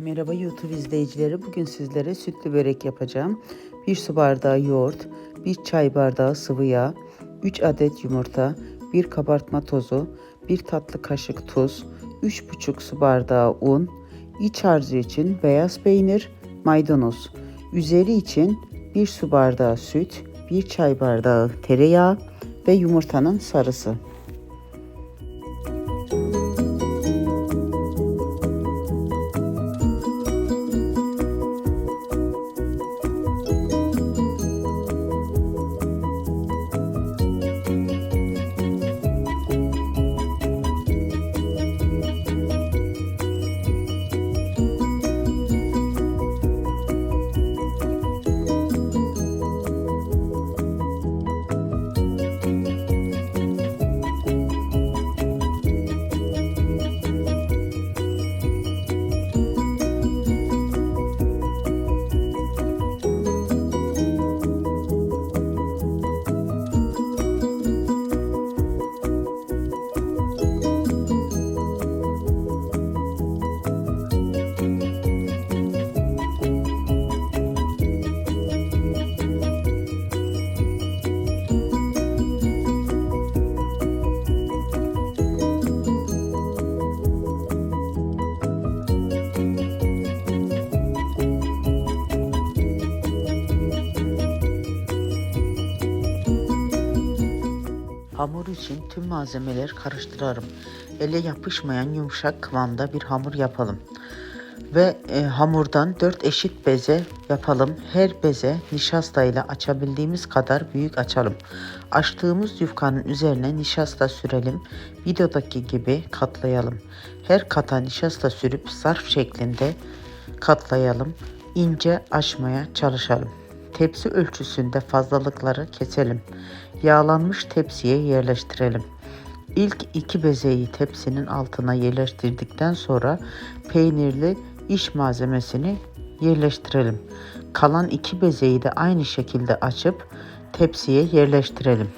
Merhaba YouTube izleyicileri. Bugün sizlere sütlü börek yapacağım. 1 su bardağı yoğurt, 1 çay bardağı sıvı yağ, 3 adet yumurta, 1 kabartma tozu, 1 tatlı kaşık tuz, 3,5 su bardağı un, iç harcı için beyaz peynir, maydanoz, üzeri için 1 su bardağı süt, 1 çay bardağı tereyağı ve yumurtanın sarısı. İçin tüm malzemeleri karıştırarım. Ele yapışmayan yumuşak kıvamda bir hamur yapalım. Ve e, hamurdan 4 eşit beze yapalım. Her beze nişasta ile açabildiğimiz kadar büyük açalım. Açtığımız yufkanın üzerine nişasta sürelim. Videodaki gibi katlayalım. Her kata nişasta sürüp zarf şeklinde katlayalım. İnce açmaya çalışalım. Tepsi ölçüsünde fazlalıkları keselim. Yağlanmış tepsiye yerleştirelim. İlk iki bezeyi tepsinin altına yerleştirdikten sonra peynirli iş malzemesini yerleştirelim. Kalan iki bezeyi de aynı şekilde açıp tepsiye yerleştirelim.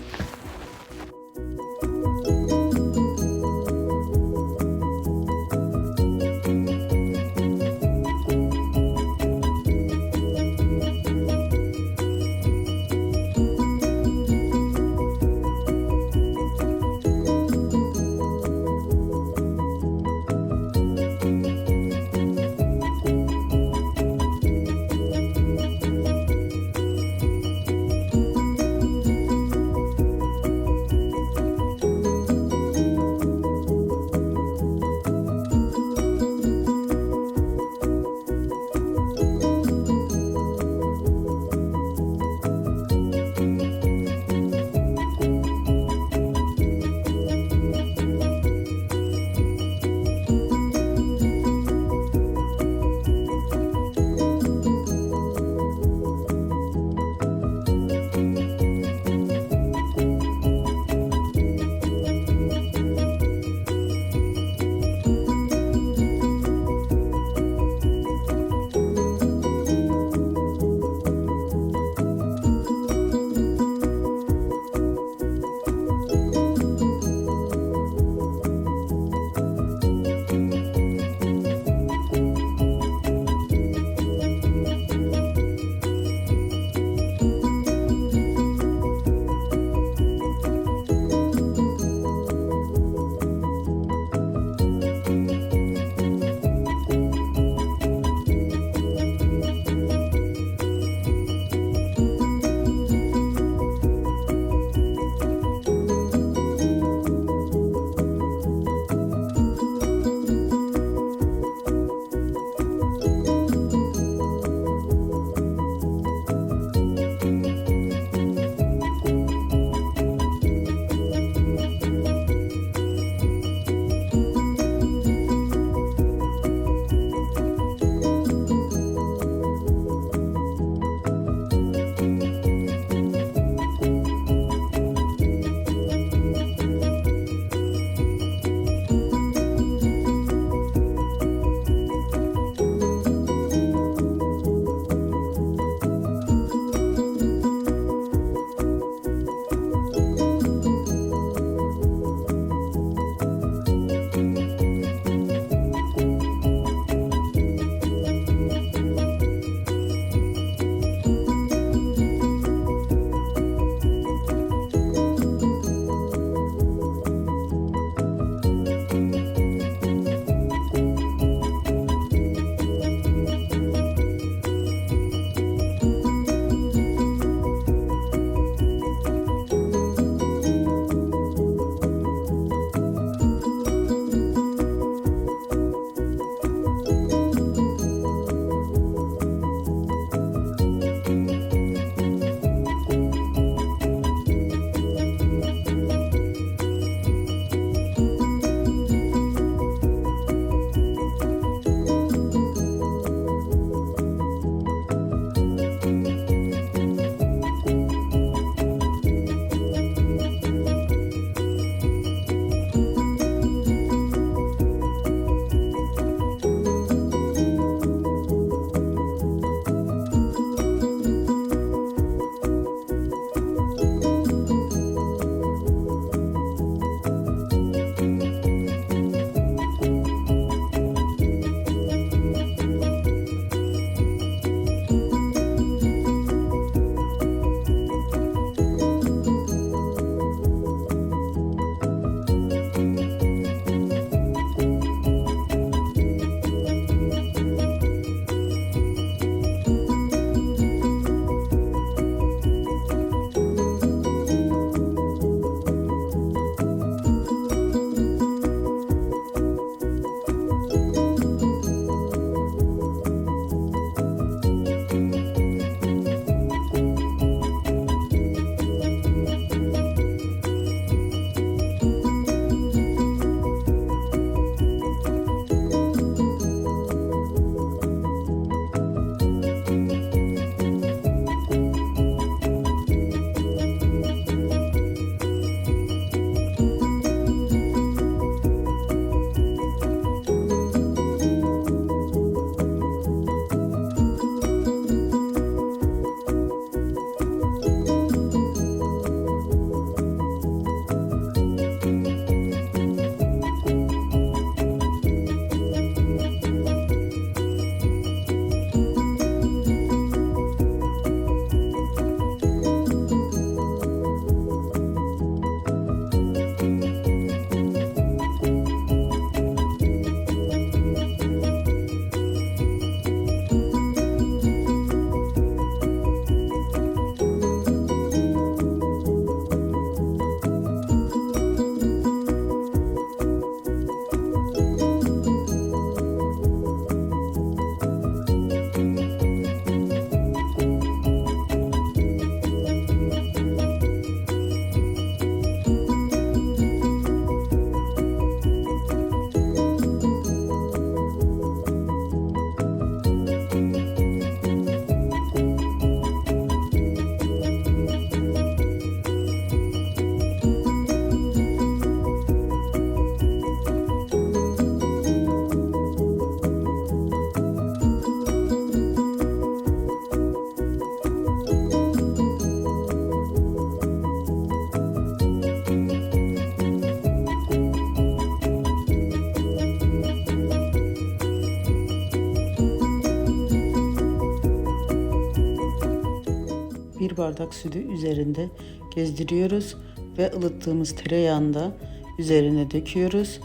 Bir bardak sütü üzerinde gezdiriyoruz ve ılıttığımız tereyağını da üzerine döküyoruz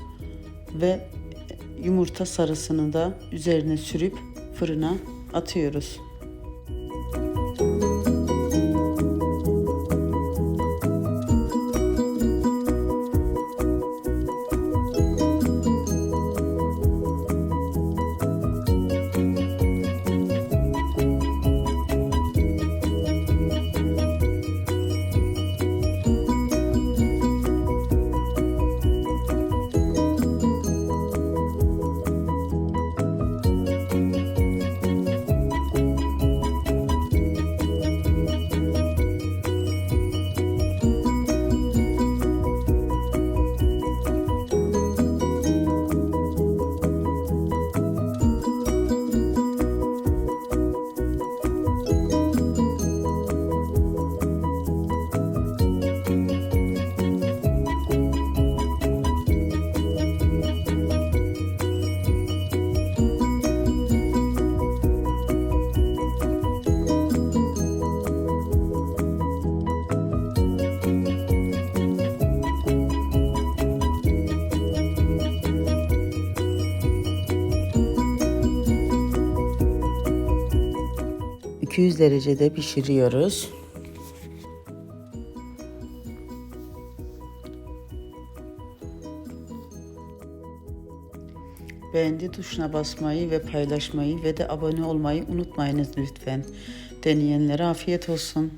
ve yumurta sarısını da üzerine sürüp fırına atıyoruz. ...200 derecede pişiriyoruz. Beğendi tuşuna basmayı ve paylaşmayı ve de abone olmayı unutmayınız lütfen. Deneyenlere afiyet olsun.